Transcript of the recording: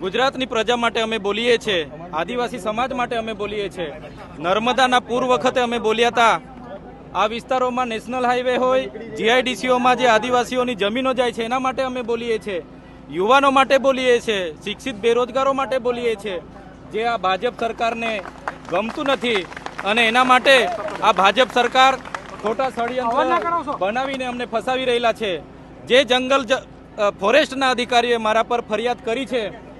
ગુજરાતની પ્રજા માટે અમે બોલીએ છીએ આદિવાસી સમાજ માટે અમે બોલીએ છીએ નર્મદાના પૂર વખતે અમે બોલ્યા હતા. આ વિસ્તારોમાં નેશનલ હાઈવે હોય જીઆઈડીસીઓમાં જે આદિવાસીઓની જમીનો જાય છે એના માટે અમે બોલીએ છીએ યુવાનો માટે બોલીએ છીએ શિક્ષિત બેરોજગારો માટે બોલીએ છીએ જે આ ભાજપ સરકારને ગમતું નથી અને એના માટે આ ભાજપ સરકાર ખોટા ષડયંત્ર બનાવીને અમને ફસાવી રહેલા છે. જે જંગલ ફોરેસ્ટના અધિકારીએ મારા પર ફરિયાદ કરી છે